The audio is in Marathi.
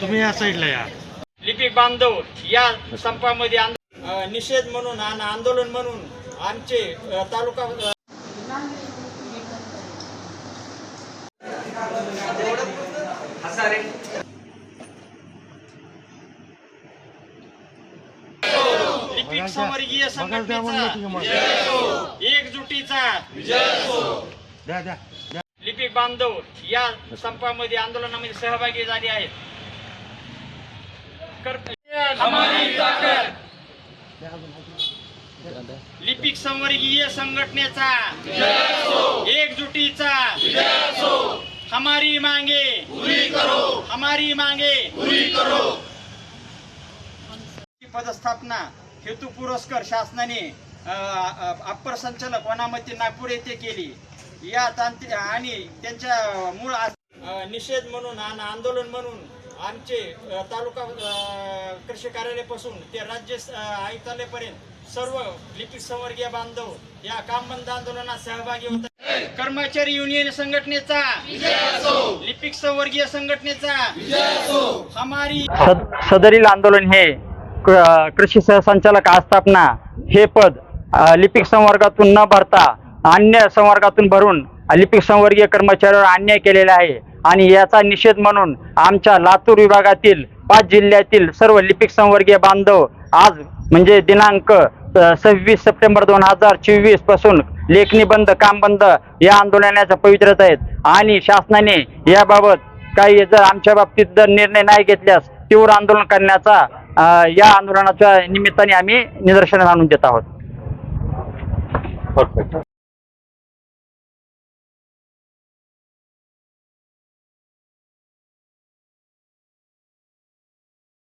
तुम्ही या साईडला या. लिपिक बांधव या संपामध्ये निषेध म्हणून आणि आंदोलन म्हणून आमचे तालुका लिपिक की संघटनेचा. मग. एकजुटीचा. द्या द्या. बांधव या संपामध्ये आंदोलनामध्ये सहभागी झाले आहेत. लिपिक संवर्गीय संघटनेचा एकजुटीचा हमारी मांगे. करो हमारी मांगे. करो पदस्थापना हेतू पुरस्कार शासनाने अप्पर संचालक वनामती नागपूर येथे केली. या तांत्रिक आणि त्यांच्या मूळ निषेध म्हणून आणि आंदोलन म्हणून आमचे तालुका कृषी कार्यालयापासून ते राज्य आयुक्तालयापर्यंत सर्व लिपिक संवर्गीय बांधव या काम बंद आंदोलनात सहभागी होत आहेत. कर्मचारी युनियन संघटनेचा लिपिक संवर्गीय संघटनेचा हमारी सदरील आंदोलन हे कृषी सहसंचालक आस्थापना हे पद लिपिक संवर्गातून न भरता अन्य संवर्गातून भरून लिपिक संवर्गीय कर्मचाऱ्यावर अन्याय केलेला आहे. आणि याचा निषेध म्हणून आमच्या लातूर विभागातील पाच जिल्ह्यातील सर्व लिपिक संवर्गीय बांधव आज म्हणजे दिनांक सव्वीस सप्टेंबर दोन हजार चोवीसपासून लेखनी बंद काम बंद या आंदोलनाच्या पवित्रत आहेत. आणि शासनाने याबाबत काही जर आमच्या बाबतीत जर निर्णय नाही घेतल्यास तीव्र आंदोलन करण्याचा या आंदोलनाच्या निमित्ताने आम्ही निदर्शनास आणून देत आहोत.